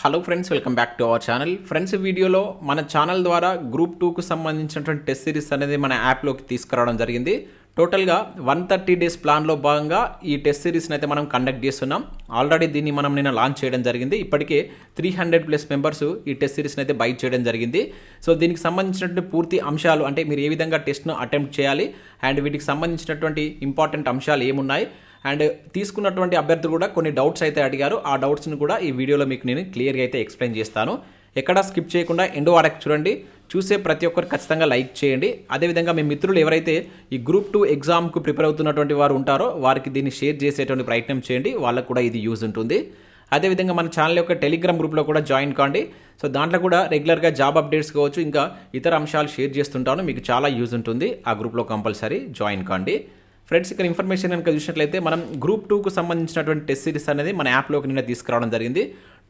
Hello friends welcome back to our channel friends వీడియోలో మన channel ద్వారా గ్రూప్ టూకు సంబంధించినటువంటి టెస్ట్ సిరీస్ అనేది మన యాప్లోకి తీసుకురావడం జరిగింది. టోటల్గా వన్ థర్టీ డేస్ ప్లాన్లో భాగంగా ఈ టెస్ట్ సిరీస్ని అయితే మనం కండక్ట్ చేస్తున్నాం. ఆల్రెడీ దీన్ని మనం నిన్న లాంచ్ చేయడం జరిగింది. ఇప్పటికే త్రీ హండ్రెడ్ ప్లస్ మెంబర్స్ ఈ టెస్ట్ సిరీస్ని అయితే బై చేయడం జరిగింది. సో దీనికి సంబంధించినటువంటి పూర్తి అంశాలు అంటే మీరు ఏ విధంగా టెస్ట్ను అటెంప్ట్ చేయాలి? అండ్ వీటికి సంబంధించినటువంటి ఇంపార్టెంట్ అంశాలు ఏమున్నాయి? అండ్ తీసుకున్నటువంటి అభ్యర్థులు కూడా కొన్ని డౌట్స్ అయితే అడిగారు. ఆ డౌట్స్ని కూడా ఈ వీడియోలో మీకు నేను క్లియర్గా అయితే ఎక్స్ప్లెయిన్ చేస్తాను. ఎక్కడా స్కిప్ చేయకుండా ఎండో వాడకి చూడండి. చూసే ప్రతి ఒక్కరు ఖచ్చితంగా లైక్ చేయండి. అదేవిధంగా మీ మిత్రులు ఎవరైతే ఈ గ్రూప్ టూ ఎగ్జామ్కు ప్రిపేర్ అవుతున్నటువంటి వారు ఉంటారో వారికి దీన్ని షేర్ చేసేటువంటి ప్రయత్నం చేయండి. వాళ్ళకు కూడా ఇది యూజ్ ఉంటుంది. అదేవిధంగా మన ఛానల్ యొక్క టెలిగ్రామ్ గ్రూప్లో కూడా జాయిన్ కాండి. సో దాంట్లో కూడా రెగ్యులర్గా జాబ్ అప్డేట్స్ కావచ్చు ఇంకా ఇతర అంశాలు షేర్ చేస్తుంటాను. మీకు చాలా యూజ్ ఉంటుంది. ఆ గ్రూప్లో కంపల్సరీ జాయిన్ కాండి. ఫ్రెండ్స్ ఇక్కడ ఇన్ఫర్మేషన్ కనుక చూసినట్లయితే మనం గ్రూప్ టూకు సంబంధించినటువంటి టెస్ట్ సిరీస్ అనేది మన యాప్లోకి నిన్న తీసుకురావడం జరిగింది.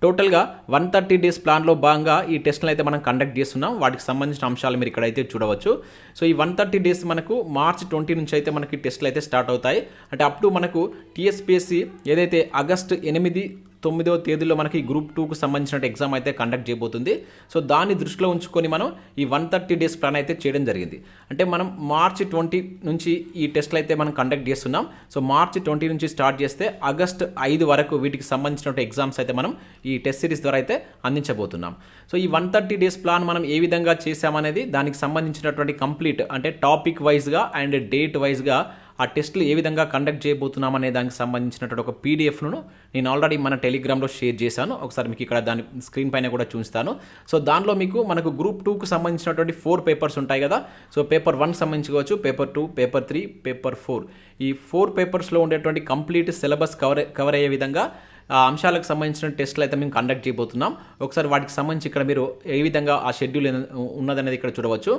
టోటల్గా వన్ థర్టీ డేస్ ప్లాన్లో భాగంగా ఈ టెస్ట్లను అయితే మనం కండక్ట్ చేస్తున్నాం. వాటికి సంబంధించిన అంశాలు మీరు ఇక్కడైతే చూడవచ్చు. సో ఈ వన్ థర్టీ డేస్ మనకు మార్చ్ ట్వంటీ నుంచి అయితే మనకి టెస్ట్లు అయితే స్టార్ట్ అవుతాయి. అంటే అప్ టు మనకు టీఎస్పీఎస్సీ ఏదైతే ఆగస్ట్ ఎనిమిది తొమ్మిదవ తేదీలో మనకి గ్రూప్ టూకు సంబంధించిన ఎగ్జామ్ అయితే కండక్ట్ చేయబోతుంది. సో దాన్ని దృష్టిలో ఉంచుకొని మనం ఈ వన్ థర్టీ డేస్ ప్లాన్ అయితే చేయడం జరిగింది. అంటే మనం మార్చి ట్వంటీ నుంచి ఈ టెస్ట్లు అయితే మనం కండక్ట్ చేస్తున్నాం. సో మార్చి ట్వంటీ నుంచి స్టార్ట్ చేస్తే ఆగస్ట్ ఐదు వరకు వీటికి సంబంధించినటువంటి ఎగ్జామ్స్ అయితే మనం ఈ టెస్ట్ సిరీస్ ద్వారా అయితే అందించబోతున్నాం. సో ఈ వన్ థర్టీ డేస్ ప్లాన్ మనం ఏ విధంగా చేసామనేది దానికి సంబంధించినటువంటి కంప్లీట్ అంటే టాపిక్ వైజ్గా అండ్ డేట్ వైజ్గా ఆ టెస్ట్లు ఏ విధంగా కండక్ట్ చేయబోతున్నాం అనే దానికి సంబంధించినటువంటి ఒక పీడిఎఫ్ను నేను ఆల్రెడీ మన టెలిగ్రామ్లో షేర్ చేశాను. ఒకసారి మీకు ఇక్కడ దాని స్క్రీన్ పైన కూడా చూస్తాను సో దానిలో మీకు మనకు గ్రూప్ టూకు సంబంధించినటువంటి ఫోర్ పేపర్స్ ఉంటాయి కదా. So paper one సంబంధించుకోవచ్చు paper two paper three paper four ఈ ఫోర్ పేపర్స్లో ఉండేటువంటి కంప్లీట్ సిలబస్ కవర్ కవర్ అయ్యే విధంగా ఆ అంశాలకు సంబంధించిన టెస్ట్లు అయితే మేము కండక్ట్ చేయబోతున్నాం. ఒకసారి వాటికి సంబంధించి ఇక్కడ మీరు ఏ విధంగా ఆ షెడ్యూల్ ఉన్నదనేది ఇక్కడ చూడవచ్చు.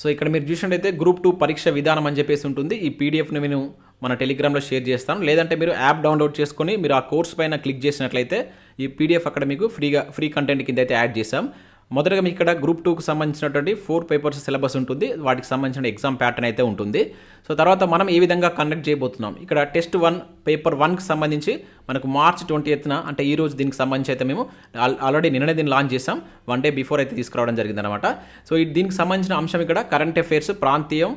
సో ఇక్కడ మీరు చూసినట్టయితే గ్రూప్ టూ పరీక్ష విధానం అని చెప్పేసి ఉంటుంది. ఈ పీడిఎఫ్ని నేను మన టెలిగ్రామ్లో షేర్ చేస్తాను. లేదంటే మీరు యాప్ డౌన్లోడ్ చేసుకొని మీరు ఆ కోర్స్ పైన క్లిక్ చేసినట్లయితే ఈ పీడిఎఫ్ అక్కడ మీకు ఫ్రీగా ఫ్రీ కంటెంట్ కింద అయితే యాడ్ చేసాం మొదటగా మీకు ఇక్కడ గ్రూప్ టూకి సంబంధించినటువంటి ఫోర్ పేపర్స్ సిలబస్ ఉంటుంది. వాటికి సంబంధించిన ఎగ్జామ్ ప్యాటర్న్ అయితే ఉంటుంది. సో తర్వాత మనం ఏ విధంగా కండక్ట్ చేయబోతున్నాం? ఇక్కడ టెస్ట్ వన్ పేపర్ వన్కి సంబంధించి మనకు మార్చ్ ట్వంటీ ఎత్తున అంటే ఈ రోజు దీనికి సంబంధించి అయితే మేము ఆల్రెడీ నిన్ననే దీన్ని లాంచ్ చేసాం వన్ డే బిఫోర్ అయితే తీసుకురావడం జరిగిందనమాట సో ఈ దీనికి సంబంధించిన అంశం ఇక్కడ కరెంట్ అఫైర్స్ ప్రాంతీయం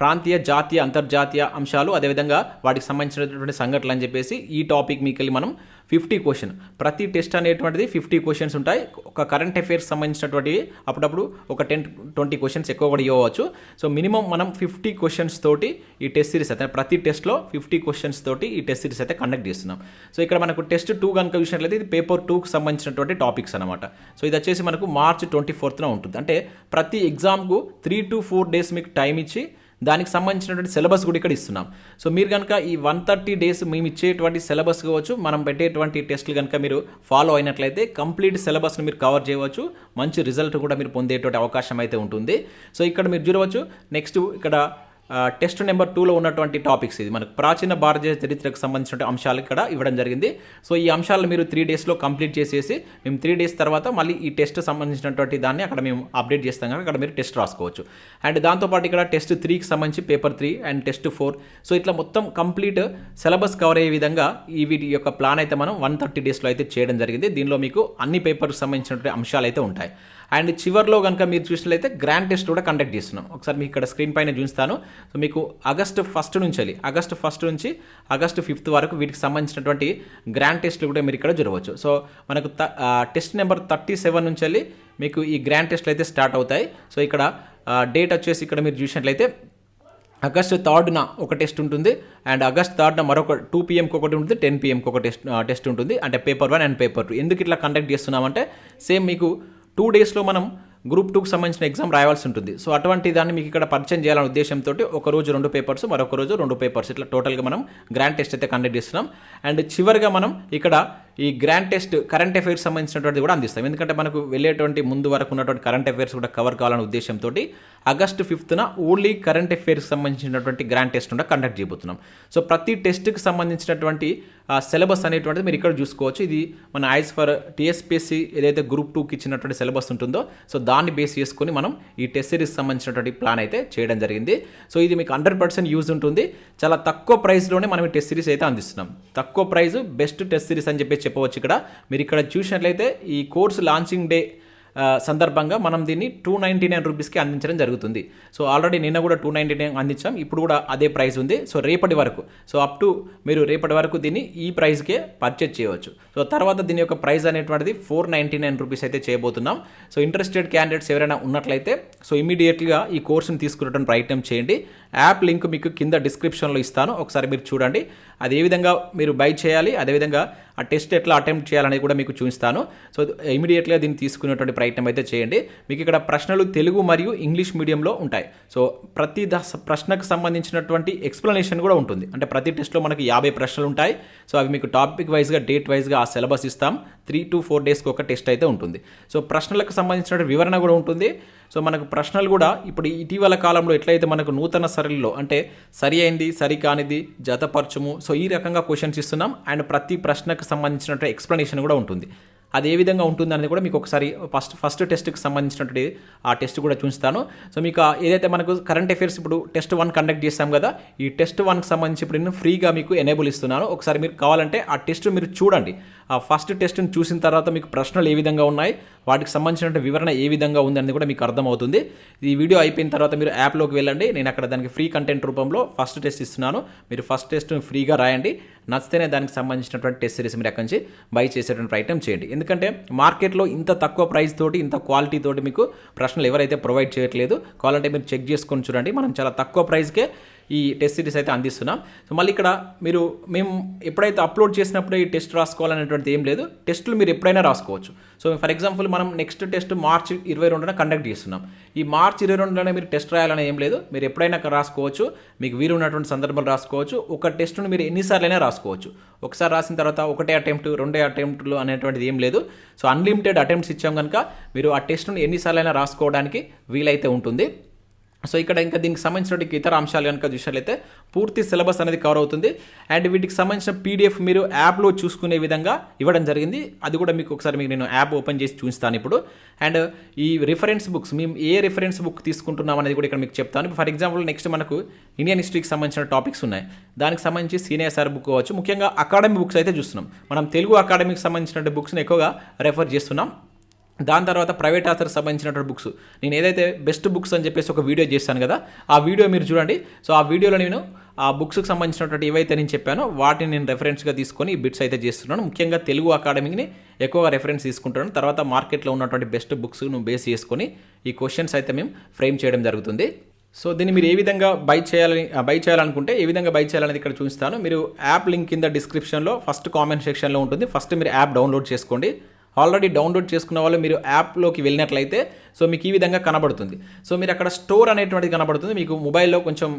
ప్రాంతీయ జాతీయ అంతర్జాతీయ అంశాలు అదేవిధంగా వాటికి సంబంధించినటువంటి సంఘటనలు అని చెప్పేసి ఈ టాపిక్ మీకు వెళ్ళి మనం ఫిఫ్టీ క్వశ్చన్. ప్రతి టెస్ట్ అనేటువంటిది ఫిఫ్టీ క్వశ్చన్స్ ఉంటాయి. ఒక కరెంట్ అఫైర్స్ సంబంధించినటువంటి అప్పుడప్పుడు ఒక టెన్ ట్వంటీ క్వశ్చన్స్ ఎక్కువ కూడా ఇవ్వచ్చు సో మినిమం మనం ఫిఫ్టీ క్వశ్చన్స్ తోటి ఈ టెస్ట్ సిరీస్ అయితే ప్రతి టెస్ట్లో ఫిఫ్టీ క్వశ్చన్స్ తోటి ఈ టెస్ట్ సిరీస్ అయితే కండక్ట్ చేస్తున్నాం. సో ఇక్కడ మనకు టెస్ట్ టూ కనుక చూసినట్లయితే ఇది పేపర్ టూకి సంబంధించినటువంటి టాపిక్స్ అనమాట సో ఇది వచ్చేసి మనకు మార్చ్ ట్వంటీ ఫోర్త్న ఉంటుంది. అంటే ప్రతి ఎగ్జామ్కు త్రీ టు ఫోర్ డేస్ మీకు టైం ఇచ్చి దానికి సంబంధించినటువంటి సిలబస్ కూడా ఇక్కడ ఇస్తున్నాం. సో మీరు కనుక ఈ వన్ థర్టీ డేస్ మేము ఇచ్చేటువంటి సిలబస్ కావచ్చు మనం పెట్టేటువంటి టెస్ట్లు కనుక మీరు ఫాలో అయినట్లయితే కంప్లీట్ సిలబస్ని మీరు కవర్ చేయవచ్చు. మంచి రిజల్ట్ కూడా మీరు పొందేటువంటి అవకాశం అయితే ఉంటుంది. సో ఇక్కడ మీరు చూడవచ్చు నెక్స్ట్ ఇక్కడ టెస్ట్ నెంబర్ టూలో ఉన్నటువంటి టాపిక్స్ ఇది. మనకు ప్రాచీన భారతీయ చరిత్రకు సంబంధించిన అంశాలు ఇక్కడ ఇవ్వడం జరిగింది. సో ఈ అంశాలు మీరు త్రీ డేస్లో కంప్లీట్ చేసేసి మేము త్రీ డేస్ తర్వాత మళ్ళీ ఈ టెస్ట్ సంబంధించినటువంటి దాన్ని అక్కడ మేము అప్డేట్ చేస్తాం కనుక అక్కడ మీరు టెస్ట్ రాసుకోవచ్చు. అండ్ దాంతోపాటు ఇక్కడ టెస్ట్ త్రీకి సంబంధించి paper three and test four so ఇట్లా మొత్తం కంప్లీట్ సిలబస్ కవర్ అయ్యే విధంగా ఈ వీటి యొక్క ప్లాన్ అయితే మనం వన్ థర్టీ డేస్లో అయితే చేయడం జరిగింది. దీనిలో మీకు అన్ని పేపర్కి సంబంధించినటువంటి అంశాలు అయితే ఉంటాయి. అండ్ చివరిలో కనుక మీరు చూసినట్లయితే గ్రాండ్ టెస్ట్ కూడా కండక్ట్ చేస్తున్నాం. ఒకసారి మీకు ఇక్కడ స్క్రీన్ పైన చూస్తాను సో మీకు ఆగస్ట్ ఫస్ట్ నుంచి వెళ్ళి ఆగస్ట్ ఫస్ట్ నుంచి ఆగస్ట్ ఫిఫ్త్ వరకు వీటికి సంబంధించినటువంటి గ్రాండ్ టెస్ట్లు కూడా మీరు ఇక్కడ జరగవచ్చు సో మనకు టెస్ట్ నెంబర్ థర్టీ సెవెన్ నుంచి వెళ్ళి మీకు ఈ గ్రాండ్ టెస్ట్లు అయితే స్టార్ట్ అవుతాయి. సో ఇక్కడ డేట్ వచ్చేసి ఇక్కడ మీరు చూసినట్లయితే ఆగస్ట్ థర్డ్న ఒక టెస్ట్ ఉంటుంది అండ్ ఆగస్ట్ థర్డ్న మరొక టూ పీఎంకి ఒకటి ఉంటుంది టెన్ పీఎంకి ఒక టెస్ట్ టెస్ట్ ఉంటుంది. అంటే paper one and paper two ఎందుకు ఇట్లా కండక్ట్ చేస్తున్నామంటే సేమ్ మీకు టూ డేస్లో మనం గ్రూప్ టూకి సంబంధించిన ఎగ్జామ్ రాయాల్సి ఉంటుంది. సో అటువంటి దాన్ని మీకు ఇక్కడ పరిచయం చేయాలనే ఉద్దేశంతో ఒక రోజు రెండు పేపర్స్ మరొక రోజు రెండు పేపర్స్. ఇట్లా టోటల్గా మనం గ్రాండ్ టెస్ట్ అయితే కండక్ట్ చేస్తున్నాం. అండ్ చివరిగా మనం ఇక్కడ ఈ గ్రాండ్ టెస్ట్ కరెంట్ అఫైర్స్ సంబంధించినటువంటి కూడా అందిస్తాం. ఎందుకంటే మనకు వెళ్ళేటువంటి ముందు వరకు ఉన్నటువంటి కరెంట్ అఫైర్స్ కూడా కవర్ కావాలనే ఉద్దేశంతో ఆగస్టు ఫిఫ్త్న ఓన్లీ కరెంట్ అఫైర్స్ సంబంధించినటువంటి గ్రాండ్ టెస్ట్ కూడా కండక్ట్ చేయబోతున్నాం. సో ప్రతి టెస్ట్కి సంబంధించినటువంటి సిలబస్ అనేటువంటిది మీరు ఇక్కడ చూసుకోవచ్చు. ఇది మన ఐస్ ఫర్ టీఎస్పీఎస్సీ ఏదైతే గ్రూప్ టూకి ఇచ్చినటువంటి సిలబస్ ఉంటుందో సో దాన్ని బేస్ చేసుకొని మనం ఈ టెస్ట్ సిరీస్ సంబంధించినటువంటి ప్లాన్ అయితే చేయడం జరిగింది. సో ఇది మీకు హండ్రెడ్ పర్సెంట్ యూజ్ ఉంటుంది. చాలా తక్కువ ప్రైస్లోనే మనం ఈ టెస్ట్ సిరీస్ అయితే అందిస్తున్నాం. తక్కువ ప్రైస్ బెస్ట్ టెస్ట్ సిరీస్ అని చెప్పేసి చెప్పవచ్చు ఇక్కడ. మీరు ఇక్కడ చూసినట్లయితే ఈ కోర్స్ లాంచింగ్ డే సందర్భంగా మనం దీన్ని టూ నైంటీ నైన్ రూపీస్కి అందించడం జరుగుతుంది. సో ఆల్రెడీ నిన్న కూడా టూ నైంటీ నైన్ అందించాం. ఇప్పుడు కూడా అదే ప్రైస్ ఉంది. సో రేపటి వరకు. సో అప్ టు మీరు రేపటి వరకు దీన్ని ఈ ప్రైస్కే పర్చేజ్ చేయవచ్చు. సో తర్వాత దీని యొక్క ప్రైస్ అనేటువంటిది ఫోర్ నైంటీ నైన్ రూపీస్ అయితే చేయబోతున్నాం. సో ఇంట్రెస్టెడ్ క్యాండిడేట్స్ ఎవరైనా ఉన్నట్లయితే సో ఇమీడియట్గా ఈ కోర్సును తీసుకునేటువంటి ప్రయత్నం చేయండి. యాప్ లింక్ మీకు కింద డిస్క్రిప్షన్లో ఇస్తాను. ఒకసారి మీరు చూడండి. అది ఏ విధంగా మీరు బై చేయాలి అదేవిధంగా ఆ టెస్ట్ ఎట్లా అటెంప్ట్ చేయాలనేది కూడా మీకు చూపిస్తాను. సో ఇమీడియట్గా దీన్ని తీసుకునేటువంటి ప్రయత్నం అయితే చేయండి. మీకు ఇక్కడ ప్రశ్నలు తెలుగు మరియు ఇంగ్లీష్ మీడియంలో ఉంటాయి. సో ప్రతి దశ ప్రశ్నకు సంబంధించినటువంటి ఎక్స్ప్లెనేషన్ కూడా ఉంటుంది. అంటే ప్రతి టెస్ట్లో మనకి యాభై ప్రశ్నలు ఉంటాయి. సో అవి మీకు టాపిక్ వైజ్గా డేట్ వైజ్గా ఆ సిలబస్ ఇస్తాం. త్రీ టు ఫోర్ డేస్కి ఒక టెస్ట్ అయితే ఉంటుంది. సో ప్రశ్నలకు సంబంధించిన వివరణ కూడా ఉంటుంది. సో మనకు ప్రశ్నలు కూడా ఇప్పుడు ఇటీవల కాలంలో ఎట్లయితే మనకు నూతన సరళిలో అంటే సరి అయింది సరి కానిది జతపరచుము సో ఈ రకంగా క్వశ్చన్స్ ఇస్తున్నాం. అండ్ ప్రతి ప్రశ్నకు సంబంధించినటువంటి ఎక్స్ప్లెనేషన్ కూడా ఉంటుంది. అది ఏ విధంగా ఉంటుంది అనేది కూడా మీకు ఒకసారి ఫస్ట్ ఫస్ట్ టెస్ట్కి సంబంధించినటువంటి ఆ టెస్ట్ కూడా చూస్తాను సో మీకు ఏదైతే మనకు కరెంట్ అఫైర్స్ ఇప్పుడు టెస్ట్ వన్ కండక్ట్ చేస్తాం కదా ఈ టెస్ట్ వన్కి సంబంధించి ఇప్పుడు నేను ఫ్రీగా మీకు ఎనేబుల్ ఇస్తున్నాను. ఒకసారి మీరు కావాలంటే ఆ టెస్ట్ మీరు చూడండి. ఆ ఫస్ట్ టెస్ట్ని చూసిన తర్వాత మీకు ప్రశ్నలు ఏ విధంగా ఉన్నాయి వాటికి సంబంధించిన వివరణ ఏ విధంగా ఉంది అనేది కూడా మీకు అర్థమవుతుంది. ఈ వీడియో అయిపోయిన తర్వాత మీరు యాప్లోకి వెళ్ళండి. నేను అక్కడ దానికి ఫ్రీ కంటెంట్ రూపంలో ఫస్ట్ టెస్ట్ ఇస్తున్నాను. మీరు ఫస్ట్ టెస్ట్ని ఫ్రీగా రాయండి. నచ్చితేనే దానికి సంబంధించినటువంటి టెస్ట్ సిరీస్ మీరు అక్కడి నుంచి బై చేసేటువంటి ప్రయత్నం చేయండి. ఎందుకంటే మార్కెట్లో ఇంత తక్కువ ప్రైస్ తోటి ఇంత క్వాలిటీ తోటి మీకు ప్రశ్నలు ఎవరైతే ప్రొవైడ్ చేయట్లేదు కావాలంటే మీరు చెక్ చేసుకొని చూడండి. మనం చాలా తక్కువ ప్రైస్కే ఈ టెస్ట్ సిరీస్ అయితే అందిస్తున్నాం. సో మళ్ళీ ఇక్కడ మీరు మేము ఎప్పుడైతే అప్లోడ్ చేసినప్పుడు ఈ టెస్ట్ రాసుకోవాలనేటువంటిది ఏం లేదు. టెస్టులు మీరు ఎప్పుడైనా రాసుకోవచ్చు. సో ఫర్ ఎగ్జాంపుల్ మనం నెక్స్ట్ టెస్ట్ మార్చ్ ఇరవై రెండున కండక్ట్ చేస్తున్నాం. ఈ మార్చ్ ఇరవై రెండులోనే మీరు టెస్ట్ రాయాలని ఏం లేదు. మీరు ఎప్పుడైనా రాసుకోవచ్చు. మీకు వీలు ఉన్నటువంటి సందర్భాలు రాసుకోవచ్చు. ఒక టెస్ట్ను మీరు ఎన్నిసార్లైనా రాసుకోవచ్చు. ఒకసారి రాసిన తర్వాత ఒకటే అటెంప్ట్ రెండే అటెంప్ట్లు అనేటువంటిది ఏం లేదు. సో అన్లిమిటెడ్ అటెంప్ట్స్ ఇచ్చాం కనుక మీరు ఆ టెస్ట్ను ఎన్నిసార్లైనా రాసుకోవడానికి వీలైతే ఉంటుంది. సో ఇక్కడ ఇంకా దీనికి సంబంధించిన ఇతర అంశాలు కనుక చూసినట్లయితే పూర్తి సిలబస్ అనేది కవర్ అవుతుంది. అండ్ వీటికి సంబంధించిన పీడిఎఫ్ మీరు యాప్లో చూసుకునే విధంగా ఇవ్వడం జరిగింది. అది కూడా మీకు ఒకసారి మీకు నేను యాప్ ఓపెన్ చేసి చూస్తాను ఇప్పుడు. అండ్ ఈ రిఫరెన్స్ బుక్స్ మేము ఏ రిఫరెన్స్ బుక్ తీసుకుంటున్నాం అనేది కూడా ఇక్కడ మీకు చెప్తాను. ఫర్ ఎగ్జాంపుల్ నెక్స్ట్ మనకు ఇండియన్ హిస్టరీకి సంబంధించిన టాపిక్స్ ఉన్నాయి. దానికి సంబంధించి సీనియర్ సార్ బుక్ కావచ్చు. ముఖ్యంగా అకాడమీ బుక్స్ అయితే చూస్తున్నాం. మనం తెలుగు అకాడమీకి సంబంధించిన బుక్స్ని ఎక్కువగా రెఫర్ చేస్తున్నాం. దాని తర్వాత ప్రైవేట్ ఆథర్స్ సంబంధించినటువంటి బుక్స్ నేను ఏదైతే బెస్ట్ బుక్స్ అని చెప్పేసి ఒక వీడియో చేశాను కదా ఆ వీడియో మీరు చూడండి. సో ఆ వీడియోలో నేను ఆ బుక్స్కి సంబంధించినటువంటి ఏవైతే నేను చెప్పానో వాటిని నేను రెఫరెన్స్గా తీసుకొని ఈ బిట్స్ అయితే చేస్తున్నాను. ముఖ్యంగా తెలుగు అకాడమీని ఎక్కువగా రెఫరెన్స్ తీసుకుంటాను. తర్వాత మార్కెట్లో ఉన్నటువంటి బెస్ట్ బుక్స్ నువ్వు బేస్ చేసుకొని ఈ క్వశ్చన్స్ అయితే మేము ఫ్రేమ్ చేయడం జరుగుతుంది. సో దీన్ని మీరు ఏ విధంగా బై చేయాలని బై చేయాలనుకుంటే ఏ విధంగా బై చేయాలనేది ఇక్కడ చూపిస్తాను. మీరు యాప్ లింక్ కింద డిస్క్రిప్షన్లో ఫస్ట్ కామెంట్ సెక్షన్లో ఉంటుంది. ఫస్ట్ మీరు యాప్ డౌన్లోడ్ చేసుకోండి. ఆల్రెడీ డౌన్లోడ్ చేసుకున్న వాళ్ళు మీరు యాప్లోకి వెళ్ళినట్లయితే సో మీకు ఈ విధంగా కనబడుతుంది. సో మీరు అక్కడ స్టోర్ అనేటువంటిది కనబడుతుంది. మీకు మొబైల్లో కొంచెం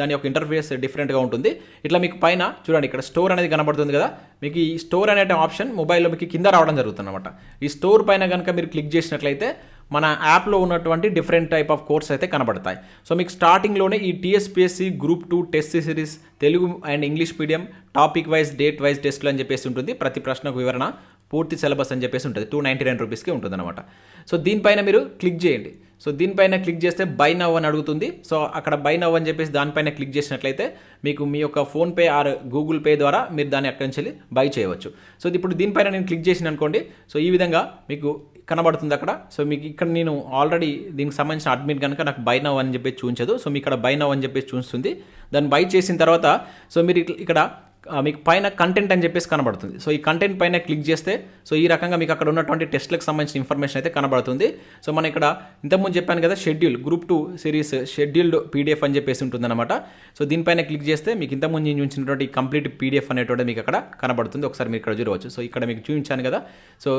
దాని యొక్క ఇంటర్ఫేస్ డిఫరెంట్గా ఉంటుంది. ఇట్లా మీకు పైన చూడండి ఇక్కడ స్టోర్ అనేది కనబడుతుంది కదా. మీకు ఈ స్టోర్ అనే ఆప్షన్ మొబైల్లో మీకు కింద రావడం జరుగుతుంది అనమాట ఈ స్టోర్ పైన కనుక మీరు క్లిక్ చేసినట్లయితే మన యాప్లో ఉన్నటువంటి డిఫరెంట్ టైప్ ఆఫ్ కోర్స్ అయితే కనబడతాయి. సో మీకు స్టార్టింగ్లోనే ఈ TSPSC group two test series Telugu and English medium topic wise date wise టెస్ట్లు అని చెప్పేసి ఉంటుంది. ప్రతి ప్రశ్నకు వివరణ. పూర్తి సిలబస్ అని చెప్పేసి ఉంటుంది. టూ నైంటీ నైన్ రూపీస్కి ఉంటుంది అనమాట సో దీనిపైన మీరు క్లిక్ చేయండి. సో దీనిపైన క్లిక్ చేస్తే బై నవ్ అని అడుగుతుంది. సో అక్కడ బై నవ్ అని చెప్పేసి దానిపైన క్లిక్ చేసినట్లయితే మీకు మీ యొక్క ఫోన్పే ఆర్ గూగుల్ పే ద్వారా మీరు దాన్ని అక్కడి నుంచి వెళ్ళి బై చేయవచ్చు. సో ఇప్పుడు దీనిపైన నేను క్లిక్ చేసిన అనుకోండి. సో ఈ విధంగా మీకు కనబడుతుంది అక్కడ. సో మీకు ఇక్కడ నేను ఆల్రెడీ దీనికి సంబంధించిన అడ్మిట్ కనుక నాకు బై నవ్ అని చెప్పేసి చూపించదు. సో మీ ఇక్కడ బై నవ్ అని చెప్పేసి చూస్తుంది దాన్ని బై చేసిన తర్వాత సో మీరు ఇక్కడ మీకు పైన కంటెంట్ అని చెప్పేసి కనబడుతుంది. సో ఈ కంటెంట్ పైన క్లిక్ చేస్తే సో ఈ రకంగా మీకు అక్కడ ఉన్నటువంటి టెస్ట్లకు సంబంధించిన ఇన్ఫర్మేషన్ అయితే కనబడుతుంది. సో మనం ఇక్కడ ఇంతకుముందు చెప్పాను కదా schedule group two series scheduled PDF అని చెప్పేసి ఉంటుందన్నమాట. సో దీనిపైన క్లిక్ చేస్తే మీకు ఇంతకుముందు నేను చూపించినటువంటి కంప్లీట్ పీడిఎఫ్ అనేటువంటి మీకు అక్కడ కనబడుతుంది. ఒకసారి మీరు ఇక్కడ చూడవచ్చు. సో ఇక్కడ మీకు చూపించాను కదా. సో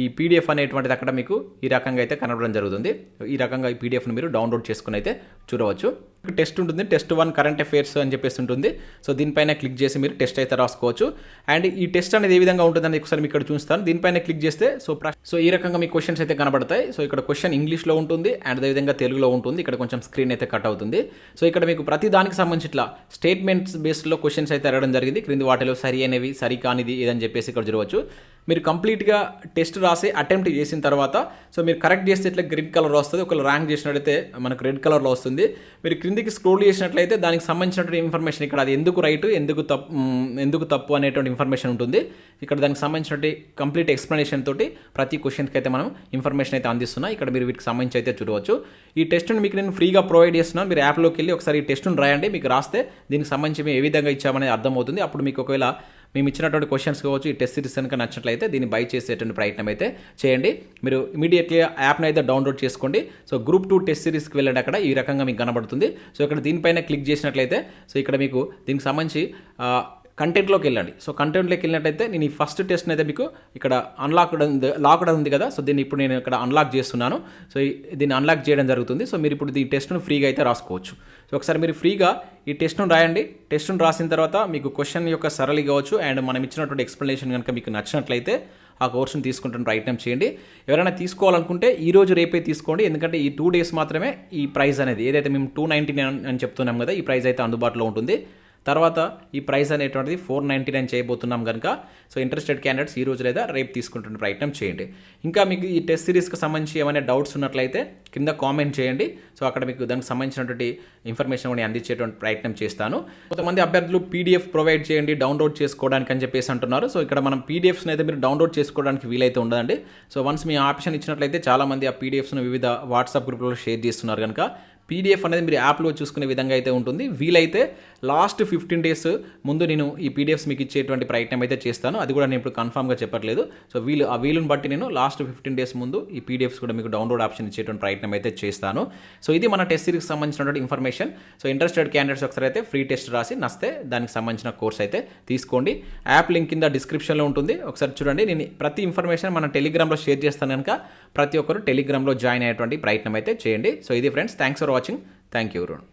ఈ పీడిఎఫ్ అనేటువంటిది అక్కడ మీకు ఈ రకంగా అయితే కనబడడం జరుగుతుంది. ఈ రకంగా ఈ పీడిఎఫ్ను మీరు డౌన్లోడ్ చేసుకుని అయితే చూడవచ్చు. టెస్ట్ ఉంటుంది. టెస్ట్ వన్ కరెంట్ అఫైర్స్ అని చెప్పేసి ఉంటుంది. సో దీనిపైన క్లిక్ చేసి మీరు టెస్ట్ అయితే రాసుకోవచ్చు. అండ్ ఈ టెస్ట్ అనేది ఏ విధంగా ఉంటుందని ఒకసారి మీకు ఇక్కడ చూస్తాను దీనిపైన క్లిక్ చేస్తే సో సో ఈ రకంగా మీ క్వశ్చన్స్ అయితే కనబడతాయి. సో ఇక్కడ క్వశ్చన్ ఇంగ్లీష్లో ఉంటుంది. అండ్ అదేవిధంగా తెలుగులో ఉంటుంది. ఇక్కడ కొంచెం స్క్రీన్ అయితే కట్ అవుతుంది. సో ఇక్కడ మీకు ప్రతి దానికి సంబంధించి ఇట్లా స్టేట్మెంట్స్ బేస్డ్లో క్వశ్చన్స్ అయితే అడగడం జరిగింది. క్రింది వాటిలో సరి అనేవి సరి కానిది ఏదని చెప్పేసి ఇక్కడ చూడవచ్చు. మీరు కంప్లీట్గా టెస్ట్ రాసి అటెంప్ట్ చేసిన తర్వాత సో మీరు కరెక్ట్ చేస్తే ఇట్లా గ్రీన్ కలర్ వస్తుంది ఒకవేళ ర్యాంక్ చేసినట్లయితే మనకు రెడ్ కలర్లో వస్తుంది. మీరు క్రిందికి స్క్రోల్ చేసినట్లయితే దానికి సంబంధించినటువంటి ఇన్ఫర్మేషన్ ఇక్కడ అది ఎందుకు రైట్ ఎందుకు తప్పు ఎందుకు తప్పు అనేటువంటి ఇన్ఫర్మేషన్ ఉంటుంది. ఇక్కడ దానికి సంబంధించినటువంటి కంప్లీట్ ఎక్స్ప్లెనేషన్ తోటి ప్రతి క్వశ్చన్కి అయితే మనం ఇన్ఫర్మేషన్ అయితే అందిస్తున్నా. ఇక్కడ మీరు వీటికి సంబంధించి అయితే చూడవచ్చు. ఈ టెస్ట్ని మీకు నేను ఫ్రీగా ప్రొవైడ్ చేస్తున్నాను. మీరు యాప్లోకి వెళ్ళి ఒకసారి ఈ టెస్ట్ను రాయండి. మీకు రాస్తే దీనికి సంబంధించి మేము ఏ విధంగా ఇచ్చామనేది అర్థమవుతుంది. అప్పుడు మీకు ఒకవేళ మేము ఇచ్చినటువంటి క్వశ్చన్స్ కావచ్చు ఈ టెస్ట్ సిరీస్ కనుక నచ్చినట్లయితే దీన్ని బై చేసేటువంటి ప్రయత్నం అయితే చేయండి. మీరు ఇమీడియట్లీ యాప్ని అయితే డౌన్లోడ్ చేసుకోండి. సో గ్రూప్ టూ టెస్ట్ సిరీస్కి వెళ్ళండి అక్కడ. ఈ రకంగా మీకు కనబడుతుంది. సో ఇక్కడ దీనిపైన క్లిక్ చేసినట్లయితే సో ఇక్కడ మీకు దీనికి సంబంధించి కంటెంట్లోకి వెళ్ళండి. సో కంటెంట్లోకి వెళ్ళినట్టయితే నేను ఈ ఫస్ట్ టెస్ట్ని అయితే మీకు ఇక్కడ అన్లాక్డ్ ఉంది లాక్డ్ ఉంది కదా? సో దీన్ని ఇప్పుడు నేను ఇక్కడ అన్లాక్ చేస్తున్నాను. సో దీన్ని అన్లాక్ చేయడం జరుగుతుంది. సో మీరు ఇప్పుడు ఈ టెస్ట్ను ఫ్రీగా అయితే రాసుకోవచ్చు. సో ఒకసారి మీరు ఫ్రీగా ఈ టెస్ట్ను రాయండి. టెస్ట్ను రాసిన తర్వాత మీకు క్వశ్చన్ యొక్క సరళి కావచ్చు అండ్ మనం ఇచ్చినటువంటి ఎక్స్ప్లెనేషన్ కనుక మీకు నచ్చినట్లయితే ఆ కోర్సును తీసుకుంటున్న ప్రయత్నం చేయండి. ఎవరైనా తీసుకోవాలనుకుంటే ఈ రోజు రేపే తీసుకోండి. ఎందుకంటే ఈ టూ డేస్ మాత్రమే ఈ ప్రైస్ అనేది ఏదైతే మేము టూ నైంటీ నైన్ అని చెప్తున్నాం కదా ఈ ప్రైస్ అయితే అందుబాటులో ఉంటుంది. తర్వాత ఈ ప్రైస్ అనేటువంటిది ఫోర్ నైంటీ నైన్ చేయబోతున్నాం కనుక సో ఇంట్రెస్టెడ్ క్యాండిడేట్స్ ఈ రోజు లేదా రేపు తీసుకుంటున్న ప్రయత్నం చేయండి. ఇంకా మీకు ఈ టెస్ట్ సిరీస్కి సంబంధించి ఏమైనా డౌట్స్ ఉన్నట్లయితే కింద కామెంట్ చేయండి. సో అక్కడ మీకు దానికి సంబంధించినటువంటి ఇన్ఫర్మేషన్ కూడా అందించేటువంటి ప్రయత్నం చేస్తాను. కొంతమంది అభ్యర్థులు పీడిఎఫ్ ప్రొవైడ్ చేయండి డౌన్లోడ్ చేసుకోవడానికి అని చెప్పేసి అంటున్నారు. సో ఇక్కడ మనం పీడిఎఫ్స్ని అయితే మీరు డౌన్లోడ్ చేసుకోవడానికి వీలైతే ఉండదండి. సో వన్స్ మీ ఆప్షన్ ఇచ్చినట్లయితే చాలామంది ఆ పీడిఎఫ్స్ను వివిధ వాట్సాప్ గ్రూప్లో షేర్ చేస్తున్నారు కనుక పీడిఎఫ్ అనేది మీరు యాప్లో చూసుకునే విధంగా అయితే ఉంటుంది. వీలైతే లాస్ట్ ఫిఫ్టీన్ డేస్ ముందు నేను ఈ పీడిఎఫ్స్ మీకు ఇచ్చేటువంటి ప్రయత్నం అయితే చేస్తాను. అది కూడా నేను ఇప్పుడు కన్ఫామ్గా చెప్పట్లేదు. సో వీలు ఆ వీలుని బట్టి నేను లాస్ట్ ఫిఫ్టీన్ డేస్ ముందు ఈ పీడిఎఫ్స్ కూడా మీకు డౌన్లోడ్ ఆప్షన్ ఇచ్చేటువంటి ప్రయత్నం అయితే చేస్తాను. సో ఇది మన టెస్ట్ సిరీస్కి సంబంధించినటువంటి ఇన్ఫర్మేషన్. సో ఇంట్రెస్టెడ్ క్యాండిడేట్స్ ఒకసారి అయితే ఫ్రీ టెస్ట్ రాసి నస్తే దానికి సంబంధించిన కోర్స్ అయితే తీసుకోండి. యాప్ లింక్ కింద డిస్క్రిప్షన్లో ఉంటుంది. ఒకసారి చూడండి. నేను ప్రతి ఇన్ఫర్మేషన్ మన టెలిగ్రామ్లో షేర్ చేస్తాను కనుక ప్రతి ఒక్కరు టెలిగ్రామ్లో జాయిన్ అయ్యేటువంటి ప్రయత్నం అయితే చేయండి. సో ఇది friends thanks for watching watching. Thank you, everyone.